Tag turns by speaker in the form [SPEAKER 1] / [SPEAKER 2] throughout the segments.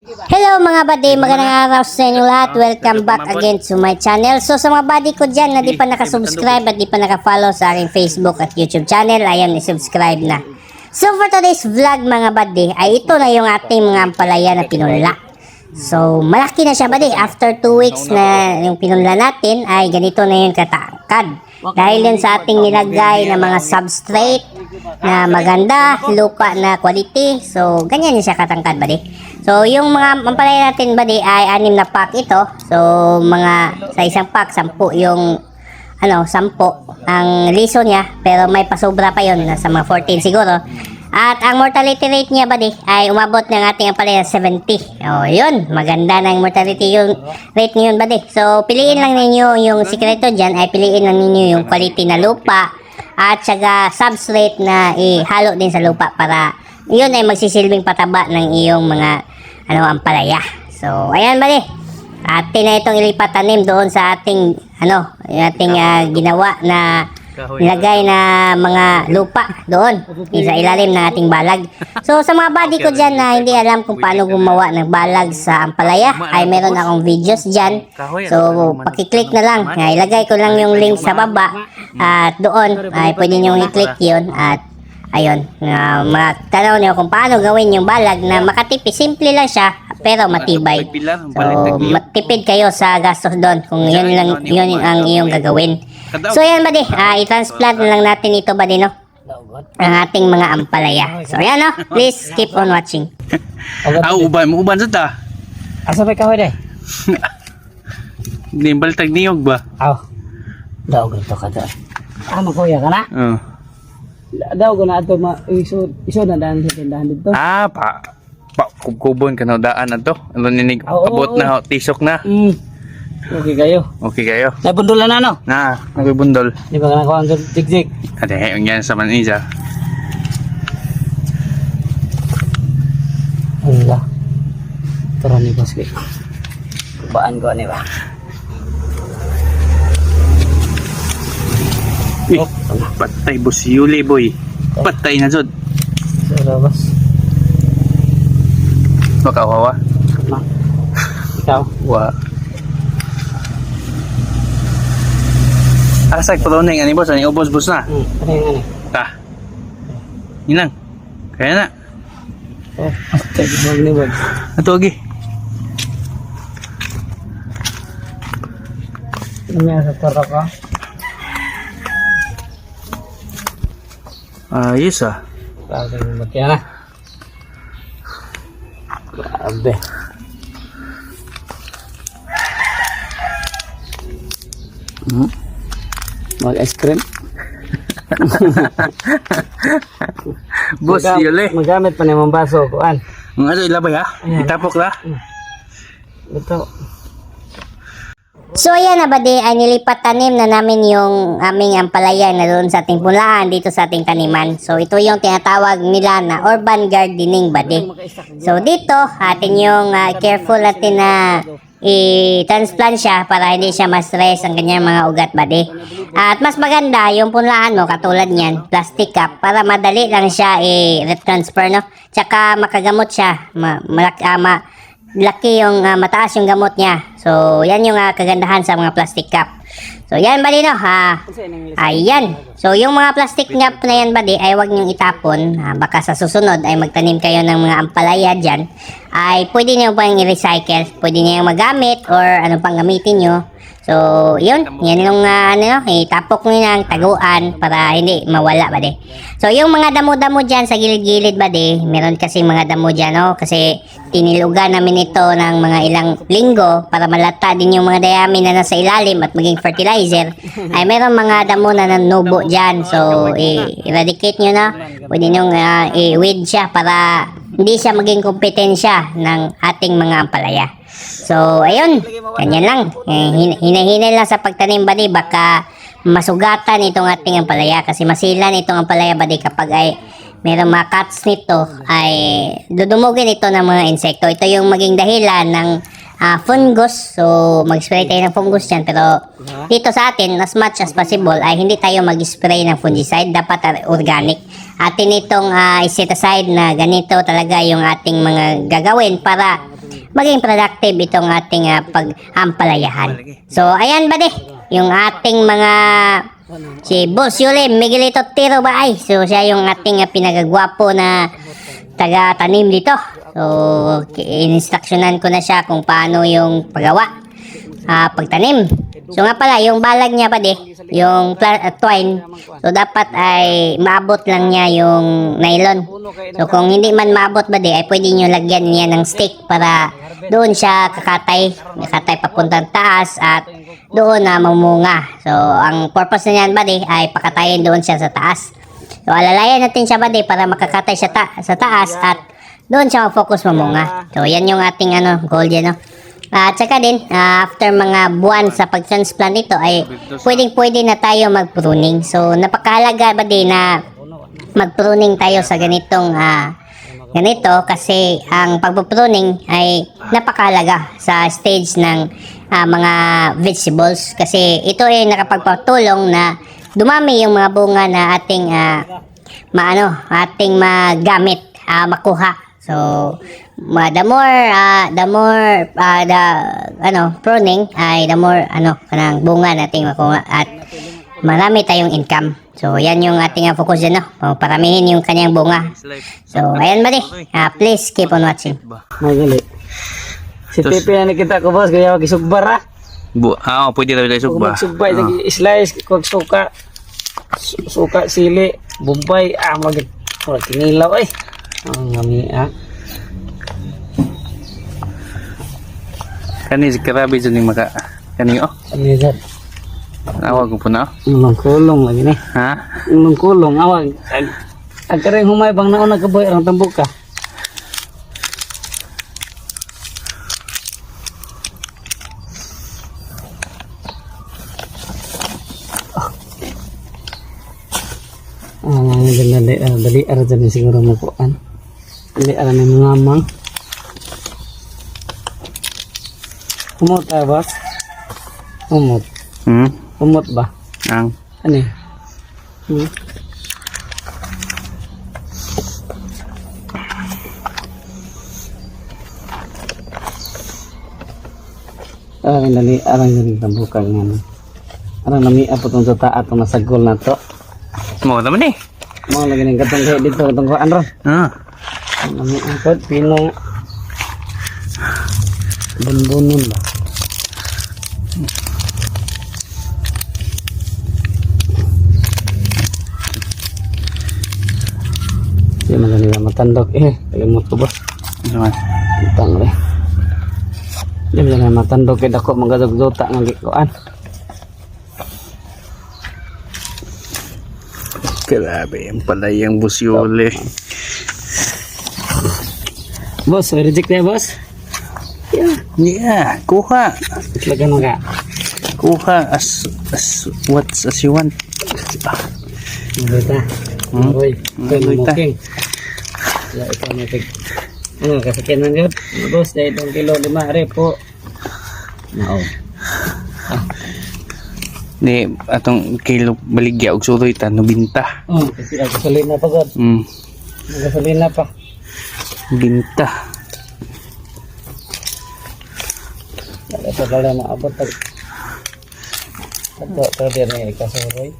[SPEAKER 1] Hello mga buddy, magandang araw sa inyo lahat. Welcome back again to my channel. So sa mga buddy ko dyan na di pa nakasubscribe at di pa nakafollow sa aking Facebook at YouTube channel, ayan, isubscribe na. So for today's vlog mga buddy, ay ito na yung ating mga ampalaya na pinula. So malaki na siya buddy. After 2 weeks na yung pinula natin, ay ganito na yung katangkad. Dahil yan sa ating nilagay na mga substrate na maganda, lupa na quality. So, ganyan siya katangkad, buddy. So, yung mga mampalaya natin, buddy, ay anim na pack ito. So, mga sa isang pack, sampu yung ano, sampo ang liso niya. Pero may pasobra pa yon nasa mga 14 siguro. At ang mortality rate niya, buddy, ay umabot ng ating ampalaya 70. O, yun. Maganda ng mortality yung rate ngayon, buddy. So, piliin lang ninyo yung sikreto dyan ay piliin lang ninyo yung quality na lupa at saka substrate na ihalo din sa lupa para yun ay magsisilbing pataba ng iyong mga ano ampalaya. So, ayan, buddy. Atin na itong ilipat tanim doon sa ating ano, ating ah, ginawa na nilagay na mga lupa doon sa ilalim ng ating balag. So sa mga buddy ko dyan na hindi alam kung paano gumawa ng balag sa ampalaya ay meron akong videos dyan. So pakiclick na lang. Nga, ilagay ko lang yung link sa baba at doon ay pwede nyo i-click yun at ayun, uh, matanaw niyo kung paano gawin yung balag na makatipid. Simple lang siya pero matibay. So, matipid kayo sa gastos doon kung yun lang yun ang iyong gagawin. So yan buddy, ah, i-transplant na lang natin ito buddy no. Ang ating mga ampalaya. So yan no, please keep on watching.
[SPEAKER 2] Ah, uban mo uban sa ta.
[SPEAKER 3] Asa pa kahoy day?
[SPEAKER 2] Ni baltag niyog ba?
[SPEAKER 3] Aw. Daw ganito ka daw. Ah, magkuya ka na?
[SPEAKER 2] Oh.
[SPEAKER 3] Daw ko na ato ma iso iso na daan sa tindahan dito.
[SPEAKER 2] Ah, pa pa kubkubon ka na daan na to. Ano ninig
[SPEAKER 3] Oo,
[SPEAKER 2] abot
[SPEAKER 3] oo.
[SPEAKER 2] na tisok na.
[SPEAKER 3] Mm. Okay kayo.
[SPEAKER 2] Okay kayo.
[SPEAKER 3] Nabundulan na no?
[SPEAKER 2] Na, nagbibundol.
[SPEAKER 3] Di ba ka nakuha ang jigjig?
[SPEAKER 2] Ate, ang yan sa manisa.
[SPEAKER 3] Allah. Tara ni boss kay. Baan ko ni ba?
[SPEAKER 2] Eh, patay boss Yuli boy. Patay na jud.
[SPEAKER 3] Tara boss.
[SPEAKER 2] Makawawa.
[SPEAKER 3] Ma. Ikaw.
[SPEAKER 2] Wa. Asag pa ni ani boss, ani ubos boss na.
[SPEAKER 3] Hmm. Ano yung ano?
[SPEAKER 2] Ta. Inang. Kaya na.
[SPEAKER 3] Oh. Tagi mo ni boss.
[SPEAKER 2] Ato agi.
[SPEAKER 3] Ano nga sa tara ka?
[SPEAKER 2] Ayos ah.
[SPEAKER 3] Grabe mo magkaya na. Grabe.
[SPEAKER 2] Hmm?
[SPEAKER 3] Mag-ice cream.
[SPEAKER 2] Boss,
[SPEAKER 3] Magam-
[SPEAKER 2] Yuli.
[SPEAKER 3] Magamit pa naman baso. Kuan.
[SPEAKER 2] Ang ano ilabay ha?
[SPEAKER 3] Ayan.
[SPEAKER 2] Itapok la.
[SPEAKER 3] Ito.
[SPEAKER 1] So ayan na buddy, ay nilipat tanim na namin yung aming ampalaya na doon sa ating pulaan dito sa ating taniman. So ito yung tinatawag nila na urban gardening buddy. So dito, atin yung ah, careful natin na i-transplant siya para hindi siya ma-stress ang kanyang mga ugat buddy. At mas maganda yung punlaan mo katulad niyan, plastic cup para madali lang siya i-retransfer no. Tsaka makagamot siya, ma, ah, ma- laki yung ah, mataas yung gamot niya. So yan yung ah, kagandahan sa mga plastic cup. So yan bali no ha. Ayan. So yung mga plastic cup na yan bali ay wag niyong itapon. Ah, baka sa susunod ay magtanim kayo ng mga ampalaya dyan. Ay pwede niyo pang i-recycle. Pwede niyo magamit or ano pang gamitin niyo. So, yun. Yan yung ah, ano, itapok nyo ng taguan para hindi mawala ba de. So, yung mga damo-damo dyan sa gilid-gilid ba de, meron kasi mga damo dyan, no? Kasi tinilugan namin ito ng mga ilang linggo para malata din yung mga dayami na nasa ilalim at maging fertilizer. Ay, meron mga damo na nanubo dyan. So, i-eradicate nyo na. Pwede nyo uh, i-weed siya para hindi siya maging kompetensya ng ating mga ampalaya. So, ayun. Ganyan lang. Eh, hin- hinahinay lang sa pagtanim badi. Baka masugatan itong ating ampalaya. Kasi masilan itong ampalaya badi kapag ay merong mga cuts nito ay dudumugin ito ng mga insekto. Ito yung maging dahilan ng ah, fungus. So, mag-spray tayo ng fungus dyan. Pero dito sa atin, as much as possible, ay hindi tayo mag-spray ng fungicide. Dapat ah, organic. Atin itong i-set aside na ganito talaga yung ating mga gagawin para maging productive itong ating ah, pag-ampalayahan. So, ayan ba yung ating mga si Boss Yuli Miguelito Tiro ba ay? So, siya yung ating ah, pinagagwapo na taga-tanim dito. So, in-instructionan ko na siya kung paano yung paggawa, ah, pagtanim. So nga pala, yung balag niya pa di, yung pla- ah, twine, so dapat ay maabot lang niya yung nylon. So kung hindi man maabot ba di, ay pwede nyo lagyan niya ng stick para doon siya kakatay, kakatay papuntang taas at doon na mamunga. So ang purpose na niyan ba di, ay pakatayin doon siya sa taas. So alalayan natin siya ba di, para makakatay siya ta- sa taas at doon siya mag-focus mamunga. So yan yung ating ano, goal yan no. At saka din, ah, after mga buwan sa pag-transplant nito ay pwedeng pwede na tayo mag-pruning. So napakahalaga ba din na mag-pruning tayo sa ganitong ah, ganito kasi ang pagpo-pruning ay napakahalaga sa stage ng ah, mga vegetables kasi ito ay nakapagpatulong na dumami yung mga bunga na ating ah, maano, ating magamit, ah, makuha. So, ma- the more, ah, the more, ah, the, ano, pruning, ay the more, ano, kanang bunga nating makuha at marami tayong income. So, yan yung ating ah, focus dyan, no? O, Paramihin yung kanyang bunga. So, ayan ba Ah, please keep on watching.
[SPEAKER 3] Magali. Si
[SPEAKER 2] Tos-
[SPEAKER 3] Pipi na nakita ko boss, kaya magisugbar ah.
[SPEAKER 2] Bu ah, oh, pwede daw tayo
[SPEAKER 3] Kung
[SPEAKER 2] sugba.
[SPEAKER 3] magsugbay,
[SPEAKER 2] Ah.
[SPEAKER 3] uh. slice, kung suka, su- suka, sili, bumbay, ah, mag Wala kinilaw eh. Ang ngami ah.
[SPEAKER 2] Kani karabi dyan yung maka... Kani oh.
[SPEAKER 3] Yun?
[SPEAKER 2] Awag ko po na. oh.
[SPEAKER 3] Ulong kulong lagi ni.
[SPEAKER 2] Ha?
[SPEAKER 3] Ulong kulong, awag. Ag, ag kareng humay bang nauna ka boy, ang tambok ka. Ah, dali, dali, ah, dali, ara dyan siguro mo po, an. Dali, ara ni mga mang. Umot, ah, boss? Umot.
[SPEAKER 2] Hmm?
[SPEAKER 3] Umot ba?
[SPEAKER 2] Ang...
[SPEAKER 3] Ano eh? Hmm? Arang dali, arang dali tambukan nga. no. Arang nami apo tong tuta atong nasagol na to.
[SPEAKER 2] Mo naman eh.
[SPEAKER 3] Mo lagi ning katong kay dito katong kuan ron.
[SPEAKER 2] Ah.
[SPEAKER 3] Nami angkot pino nga. Bunbunon ba? Di magaling na matandok eh. Kalimot ko ba?
[SPEAKER 2] Ano naman?
[SPEAKER 3] Utang rin. Di magaling na matandok eh. Dako magadog-dota ng gikuan.
[SPEAKER 2] Grabe, yung palayang busyole.
[SPEAKER 3] Boss, reject na boss.
[SPEAKER 2] Yeah, yeah. Kuha.
[SPEAKER 3] Itlagan mo ka.
[SPEAKER 2] Kuha as, as, what's as you want.
[SPEAKER 3] Mabuta.
[SPEAKER 2] Hmm?
[SPEAKER 3] Uy, muking. Wala ikaw na tig. Ano, kasakyan ng yun? Ano, boss, dahil itong kilo lima, repo. Nao.
[SPEAKER 2] Di, atong kilo baligya og suroy ta, nubinta.
[SPEAKER 3] Oh, kasi ako gasolina pa god.
[SPEAKER 2] Hmm,
[SPEAKER 3] Gasolina pa.
[SPEAKER 2] binta.
[SPEAKER 3] Wala pa pala maabot pag Lago, pero di na ikasuroy.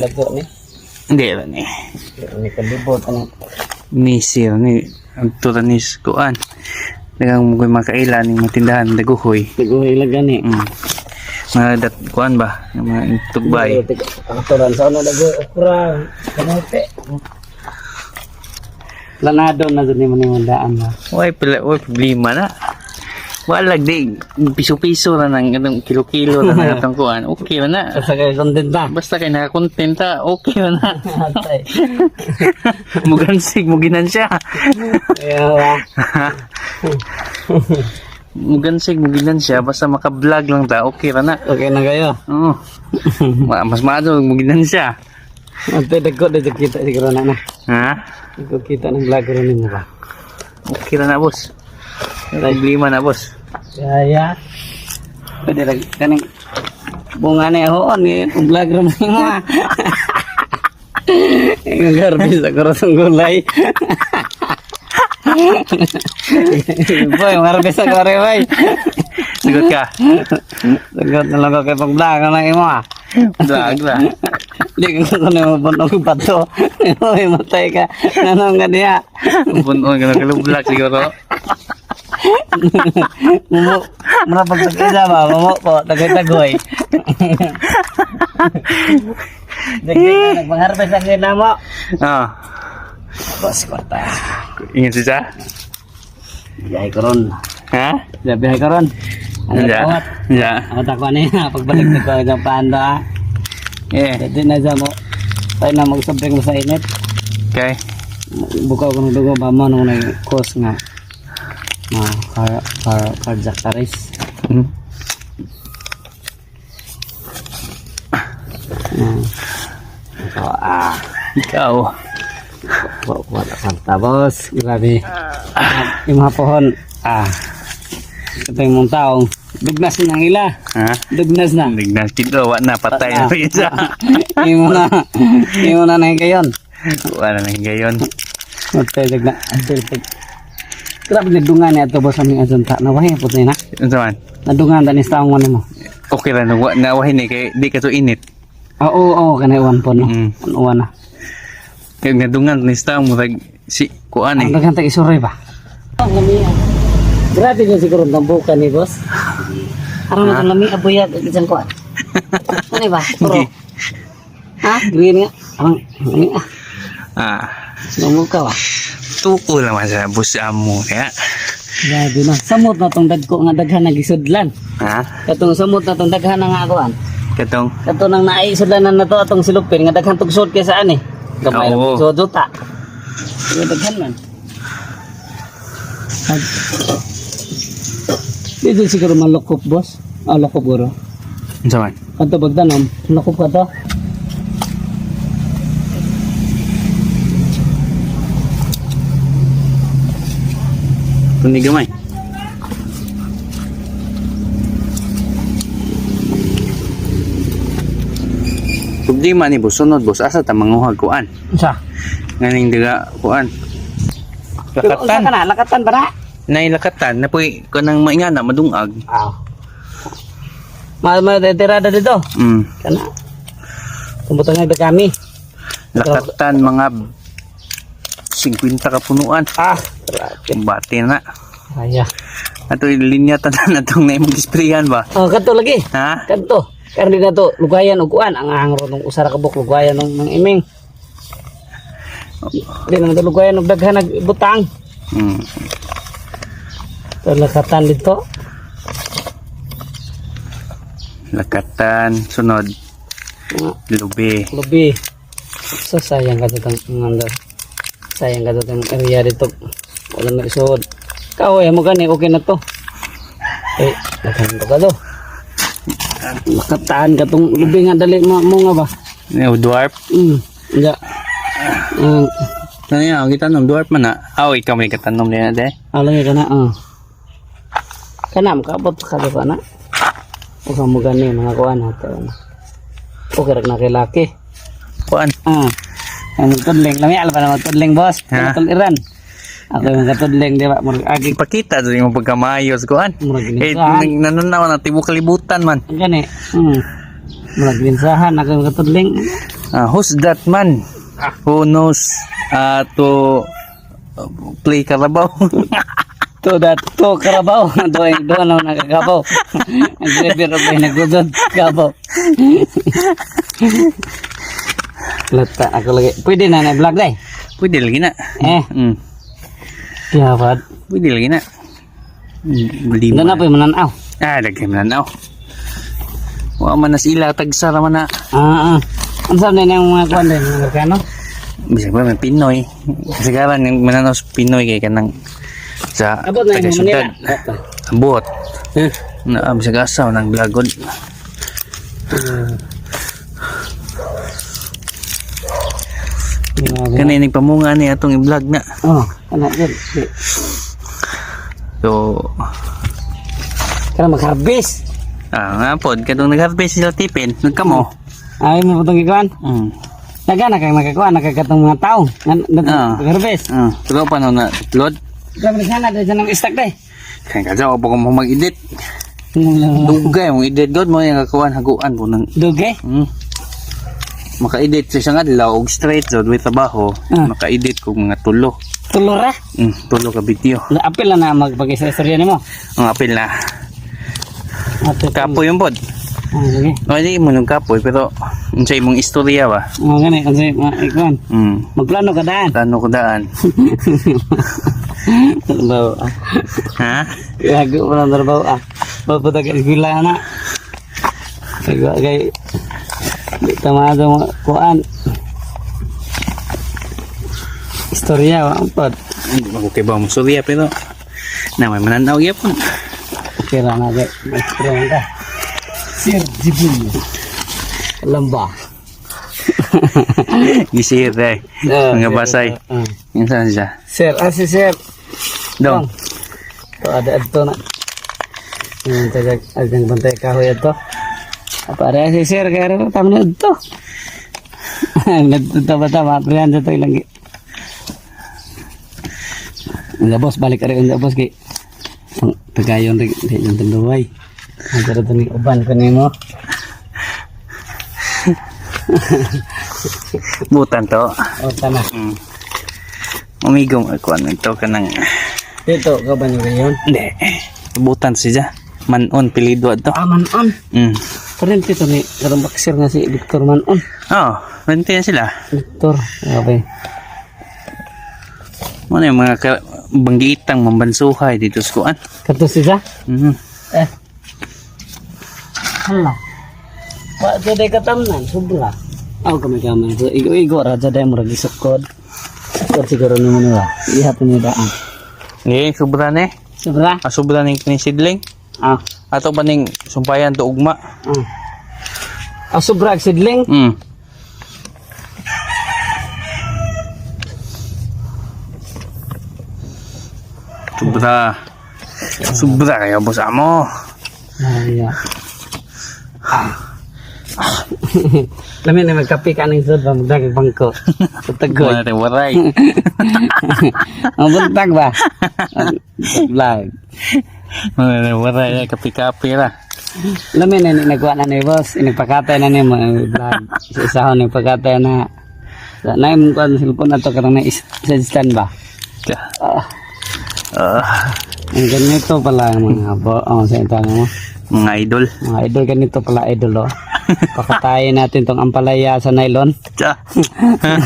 [SPEAKER 3] Lago ni.
[SPEAKER 2] Hindi eh.
[SPEAKER 3] Ni kalibot. Ano?
[SPEAKER 2] Nisir ni ang turanis kuan. Dagang mo makailan ng matindahan daguhoy.
[SPEAKER 3] Lago ilaga ni.
[SPEAKER 2] Mm. Mga dat kuan ba? Mga tugbay.
[SPEAKER 3] Aturan sa ano lago. Okra. Kamote. Lanado na dun yung manimandaan na.
[SPEAKER 2] Way pala, way problema na. Wala di piso-piso na ng anong kilo-kilo na ng atong kuan. Okay ra na.
[SPEAKER 3] Kasi kayo content na.
[SPEAKER 2] Basta kay nakakontenta, okay na.
[SPEAKER 3] Atay.
[SPEAKER 2] Mugansig mo ginansya.
[SPEAKER 3] Kaya ba?
[SPEAKER 2] Mugansig mo ginansya basta maka-vlog lang ta, okay ra na.
[SPEAKER 3] Okay na kayo.
[SPEAKER 2] Oo. Ma- mas maado mo ginansya.
[SPEAKER 3] Ate, dagko na kita siguro na na.
[SPEAKER 2] Ha?
[SPEAKER 3] Dagko kita ng vlog rin mo ba?
[SPEAKER 2] Okay ra na, boss. Problema na, boss.
[SPEAKER 3] Kaya. Pwede lagi. Kaning bunga na hoon eh. Ang vlog rin mo. Ang garbis ako rin gulay. boy, marabis sa kore, boy.
[SPEAKER 2] Sagot ka.
[SPEAKER 3] Sagot na lang ako kay pagdaga ng imo ah.
[SPEAKER 2] Vlog ba?
[SPEAKER 3] Hindi ka ko na mabunog bato. Uy, matay ka. Nanong ka niya.
[SPEAKER 2] Punon ka ng kalublag siguro.
[SPEAKER 3] Mumu, muna pagkakita ba? Mumu po, tagoy-tagoy. Dagdag na, nagpangharvest ang gina mo.
[SPEAKER 2] Ah.
[SPEAKER 3] Bos, kwarta.
[SPEAKER 2] Ingin siya?
[SPEAKER 3] Biyahe ko ron.
[SPEAKER 2] Ha?
[SPEAKER 3] Biyahe ko ron. Ang
[SPEAKER 2] Ya.
[SPEAKER 3] kawat.
[SPEAKER 2] Ya.
[SPEAKER 3] Ako tako na yun, pagbalik na ko ng pando.
[SPEAKER 2] Eh.
[SPEAKER 3] Dati na sa mo. Tayo na magsabreng mo sa init.
[SPEAKER 2] Okay.
[SPEAKER 3] Buka ko ng dugo ba mo nung nag-course nga. Na car, car, cardiac arrest.
[SPEAKER 2] Hmm.
[SPEAKER 3] Hmm. So, ah,
[SPEAKER 2] Ikaw.
[SPEAKER 3] wa- wala kang tapos. Grabe. Yung mga pohon, ah, ito yung mga taong, dugnas na ng ila.
[SPEAKER 2] Ha?
[SPEAKER 3] Dugnas na.
[SPEAKER 2] Lignas dito. Wa na. Patay na rin siya.
[SPEAKER 3] Yung na, yung na na yung gayon.
[SPEAKER 2] Wala na gayon.
[SPEAKER 3] Matay na. Grabe nagdungan niya ito boss aming asunta. Nawahin po na
[SPEAKER 2] Ano man?
[SPEAKER 3] Nadungan ta ni sa taong mo.
[SPEAKER 2] Okay lang. Nawa, nawahin eh. Kaya di ka to init.
[SPEAKER 3] Ah, Oo, oo, kanay uwan po no.
[SPEAKER 2] Mm.
[SPEAKER 3] Uwan na.
[SPEAKER 2] Kaya nadungan ni Stang mo. tag- Si, kuan
[SPEAKER 3] Ang
[SPEAKER 2] eh.
[SPEAKER 3] daghang tag isuroy ba? Grabe din siguro ang buka ni boss. Aram na lami abuyag isang kuan. Ano ba? Puro. Ha? Green nga. Lami ah.
[SPEAKER 2] Ah.
[SPEAKER 3] Namuka ba?
[SPEAKER 2] Tuko naman sa bus amo. Kaya.
[SPEAKER 3] Grabe na. Samot na tong dagko nga daghan nagisudlan.
[SPEAKER 2] Ha?
[SPEAKER 3] Katong samot na tong daghan nga kuan.
[SPEAKER 2] Katong.
[SPEAKER 3] Kato nang naisudlanan na to atong silupin nga daghan tog sud kay saan eh. Gamay na so duta. Nga daghan man. Dito siguro malukop boss. Ah, lokop guro.
[SPEAKER 2] Ano man?
[SPEAKER 3] Kanto bagdanom, lokop ka to.
[SPEAKER 2] Kundi gamay. Problema ni boss, sunod boss, asa ta manguhag kuan.
[SPEAKER 3] Sa.
[SPEAKER 2] Nganing diga kuan.
[SPEAKER 3] Lakatan. Ka
[SPEAKER 2] Lakatan.
[SPEAKER 3] na, lakatan para.
[SPEAKER 2] Nay lakatan na puy kanang maingana madungag.
[SPEAKER 3] Ah. Ma ma tirada dito.
[SPEAKER 2] Mm.
[SPEAKER 3] Kana. Kumbutang nga kami.
[SPEAKER 2] Lakatan mga 50 ka punuan.
[SPEAKER 3] Ah, grabe.
[SPEAKER 2] Kumbate na.
[SPEAKER 3] Aya.
[SPEAKER 2] Ato linya tanan natong na imong displayan ba?
[SPEAKER 3] Oh, kanto lagi.
[SPEAKER 2] Ha?
[SPEAKER 3] Kanto. Karni na to, lugayan og kuan ang angro nung usara ka buk lugayan nung ng iming. Di naman to lugayan og daghan nagbutang.
[SPEAKER 2] Mm.
[SPEAKER 3] To lakatan dito.
[SPEAKER 2] Lakatan sunod lubi.
[SPEAKER 3] lubi. So sayang ka dito ang ando. Sayang ka dito ang area dito. Wala na isod. Kahoy mo gani okay na to. Eh, daghan to ka do. Lakataan ka tong lubi nga dali mo, mo nga ba?
[SPEAKER 2] Yo dwarf.
[SPEAKER 3] Mm. Ya. Mm.
[SPEAKER 2] Ano yan? Kita nung dwarf man na. Aw, ikaw may katanom din na de.
[SPEAKER 3] Alam ka na, ah. Kana mo kabot ka ka na? O ka mo gani mga kuan natin. O karak na kay laki.
[SPEAKER 2] Kuan.
[SPEAKER 3] Ah. Ang tudling, lami alam pa naman tudling boss.
[SPEAKER 2] Ha?
[SPEAKER 3] Tuliran. Ako yung katudling, di ba? Murag agi,
[SPEAKER 2] Ipakita doon yung pagkamayos kuan.
[SPEAKER 3] murag
[SPEAKER 2] Eh, nananaw na tibo kalibutan man.
[SPEAKER 3] Ang gani. Hmm. Murag ginsahan, ako yung katudling.
[SPEAKER 2] Ah, who's that man? Who knows uh, to play Carabao?
[SPEAKER 3] To that, to karabaw. Doon, doon ako nagkakabaw. Ang driver of nagudod, kabaw. Lata, ako lagi. Pwede na na-vlog day.
[SPEAKER 2] Pwede lagi na.
[SPEAKER 3] Eh,
[SPEAKER 2] Mm.
[SPEAKER 3] Kiyawad.
[SPEAKER 2] Pwede lagi na. Mm,
[SPEAKER 3] Doon na yung mananaw.
[SPEAKER 2] Ah, lagay mo na na. Wa man na sila tagsara man na.
[SPEAKER 3] Ah, ah. Ano saan din yung mga kuwan din, mga Amerikano?
[SPEAKER 2] Bisag ba may Pinoy. Kasagaran yung mananaw sa Pinoy kay kanang sa
[SPEAKER 3] Abot na yung. Manila.
[SPEAKER 2] Abot.
[SPEAKER 3] Eh.
[SPEAKER 2] Na ah, bisag asaw nang blagod.
[SPEAKER 3] Grabe.
[SPEAKER 2] Kanay nagpamunga ni atong i-vlog na.
[SPEAKER 3] Oh, ano yun?
[SPEAKER 2] So,
[SPEAKER 3] Kaya mag-harvest.
[SPEAKER 2] ah, nga pod, kadong nag-harvest sila tipin, nagkamo.
[SPEAKER 3] Ay, mo itong ikuan.
[SPEAKER 2] Mm.
[SPEAKER 3] Naga na kayo magkakuan, nakakatong mga tao.
[SPEAKER 2] Ah.
[SPEAKER 3] Nag-harvest.
[SPEAKER 2] Ah, pero paano na upload?
[SPEAKER 3] Grabe na sana, dahil ng stack day.
[SPEAKER 2] Kaya kasi ako mo mag-edit. Dugay mong edit god mo yung kakuan haguan po ng
[SPEAKER 3] Duge?
[SPEAKER 2] hmm. Maka-edit sa isang adlaw og straight jud with trabaho.
[SPEAKER 3] Ah.
[SPEAKER 2] Maka-edit kog mga tulo.
[SPEAKER 3] Tulora?
[SPEAKER 2] Hmm, tulo ka video.
[SPEAKER 3] Apil na na magpag-istorya ni mo.
[SPEAKER 2] Ang apil na.
[SPEAKER 3] Ato
[SPEAKER 2] Kapoy yung pod.
[SPEAKER 3] Ah, sige.
[SPEAKER 2] O hindi mo nung kapoy pero unsa imong istorya ba?
[SPEAKER 3] Oh, gani, kasi, uh, ikaw,
[SPEAKER 2] Hmm.
[SPEAKER 3] magplano ka daan.
[SPEAKER 2] Tano ko daan.
[SPEAKER 3] Trabaho ah.
[SPEAKER 2] ha?
[SPEAKER 3] Gago mo ng trabaho ah. Papunta ka eskwela na. Kay tamado mo kuan. Istorya wa pod.
[SPEAKER 2] Magkukay ba mo surya pero na may mananaw gyapon.
[SPEAKER 3] Kira na kay istorya ka. Sir Jibul. Lamba.
[SPEAKER 2] Gisir eh. Mga basay.
[SPEAKER 3] Ah.
[SPEAKER 2] Yung saan siya?
[SPEAKER 3] Sir, ah si Sir.
[SPEAKER 2] Dong.
[SPEAKER 3] Ada adto na. Yung tagag agang bantay kahoy adto. Ada si Sir kaya rin tama na adto. Nagtuto ba tama? Priyan sa to ilang boss, balik rin nga boss kay. Pagayon rin, di yung tanduway. Ang tara to ni uban ko ni mo.
[SPEAKER 2] Butan to.
[SPEAKER 3] O tana.
[SPEAKER 2] Mm. Umigong ako ito ka ng...
[SPEAKER 3] Dito, ka ba nyo ngayon?
[SPEAKER 2] Hindi. Butan siya. Manon, pilido to.
[SPEAKER 3] Aman on.
[SPEAKER 2] Mm.
[SPEAKER 3] Parente to ni, karang baksir nga si Victor Manon.
[SPEAKER 2] Oh, rente yan sila.
[SPEAKER 3] Victor, okay.
[SPEAKER 2] Ano yung mga ka- banggiitang mambansuhay dito sa kuan.
[SPEAKER 3] Kato siya?
[SPEAKER 2] Mhm.
[SPEAKER 3] Eh. Hala. Wa jade katamnan subla. Ako kami kamay. So igo igo ra jade mo ragi sukod. Sukod siguro ni mo nila. Ihap ni daan.
[SPEAKER 2] Eh, sobra na eh.
[SPEAKER 3] Sobra?
[SPEAKER 2] Ah, sobra ning kinisidling.
[SPEAKER 3] Ah.
[SPEAKER 2] Ato pa ning sumpayan to ugma.
[SPEAKER 3] Ah. Ah, sobra ang sidling.
[SPEAKER 2] Mm. Sobra. Sobra kaya boss amo.
[SPEAKER 3] Ay, ah. Lamin na magkapi ka ng sud ba magdagag bangko. Sa tagoy.
[SPEAKER 2] Wala waray.
[SPEAKER 3] Ang buntag ba? Vlog.
[SPEAKER 2] Wala waray. Kapi-kapi ra.
[SPEAKER 3] Lamin na ni nagwa na ni boss, inagpakatay na ni mo vlog. Sa isa ko nagpakatay na sa na yung kuan cellphone na to karang na is- sa stand ba. Ah,
[SPEAKER 2] Ah,
[SPEAKER 3] ang ganito pala ang mga bo, oh, sa ito mo.
[SPEAKER 2] mga idol.
[SPEAKER 3] Mga idol ganito pala idol oh. Pakatayin natin tong ampalaya sa nylon.
[SPEAKER 2] Tsa.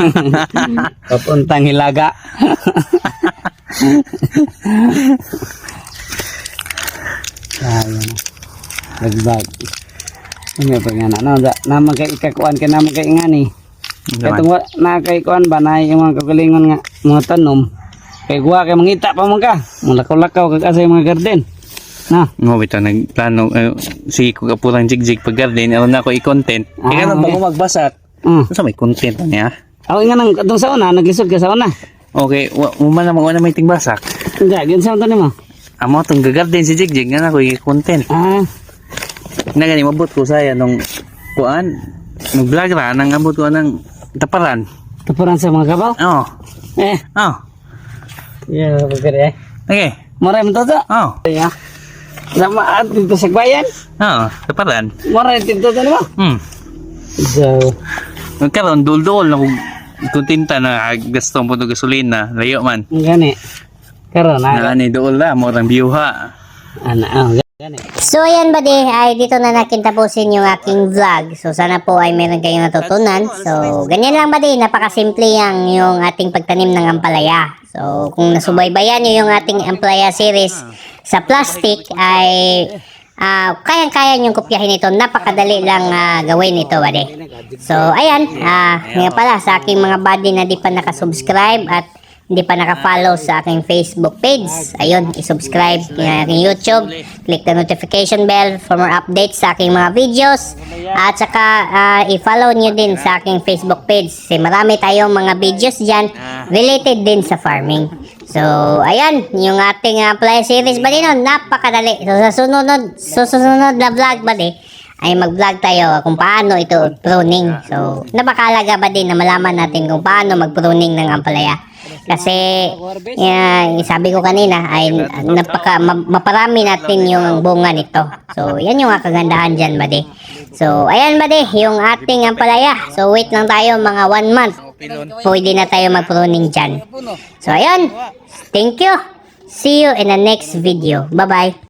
[SPEAKER 3] Papuntang hilaga. Ayun. Nagbag. Ano pa nga na? No, da, naman kay ikakuan ka naman kay ngani. Katong wa na kay kuan ba na yung mga kagalingon nga mga tanom. Kay guwa kay mangita pa man ka. Mulakaw-lakaw kag asa mga garden. Na.
[SPEAKER 2] Ngo bitaw nagplano uh, sige ko kapurang jigjig pag garden aron na ko i-content.
[SPEAKER 3] Ah,
[SPEAKER 2] Kaya
[SPEAKER 3] okay.
[SPEAKER 2] bago magbasak.
[SPEAKER 3] Mm.
[SPEAKER 2] Sa may content na niya.
[SPEAKER 3] Ako nga nang atong sa una naglisod ka sa una.
[SPEAKER 2] Okay, wa mo man na may tingbasak.
[SPEAKER 3] Hindi, gyud sa mo.
[SPEAKER 2] Amo tong gagarden si jigjig nga na ko i-content.
[SPEAKER 3] Ah,
[SPEAKER 2] Na gani mabot ko saya nung kuan mag-vlog ra nang abot ko ng taparan.
[SPEAKER 3] tapuran sa mga kabaw.
[SPEAKER 2] Oh.
[SPEAKER 3] Eh,
[SPEAKER 2] Oh.
[SPEAKER 3] yeah, pagkari eh.
[SPEAKER 2] Okay.
[SPEAKER 3] Maray mo to to.
[SPEAKER 2] Oh.
[SPEAKER 3] Yeah. Sama at dito sa bayan.
[SPEAKER 2] Oh, taparan.
[SPEAKER 3] Maray dito to mo.
[SPEAKER 2] Hmm.
[SPEAKER 3] So,
[SPEAKER 2] Nagkaroon dul-dul na kung kontenta na gasto mo to gasolina, layo man.
[SPEAKER 3] gani. Karon na.
[SPEAKER 2] Na ani dool la mo rang biyuha.
[SPEAKER 3] Ana, gani.
[SPEAKER 1] So ayan ba di, ay dito na natin tapusin yung aking vlog. So sana po ay meron kayong natutunan. So ganyan lang ba di, napakasimple yang yung ating pagtanim ng ampalaya. So kung nasubaybayan nyo yung ating ampalaya series sa plastic ay ah kayang-kaya yung kopyahin ito. Napakadali lang ah, gawin ito ba di. So ayan, ah nga pala sa aking mga buddy na di pa nakasubscribe at hindi pa naka-follow sa aking Facebook page, ayun, i-subscribe ng aking YouTube, click the notification bell for more updates sa aking mga videos, at saka ah, i-follow nyo din sa aking Facebook page. Kasi marami tayong mga videos dyan related din sa farming. So, ayan, yung ating uh, play series ba din nun, napakadali. So, sa sunod, susunod na vlog ba din, ay mag-vlog tayo kung paano ito pruning. So, napakalaga ba din na malaman natin kung paano mag-pruning ng ampalaya. Kasi, yeah, sabi ko kanina, ay napaka, ma- maparami natin yung bunga nito. So, yan yung kagandahan dyan, buddy. So, ayan, buddy, yung ating ampalaya. So, wait lang tayo mga one month. Pwede na tayo mag-pruning dyan. So, ayan. Thank you. See you in the next video. Bye-bye.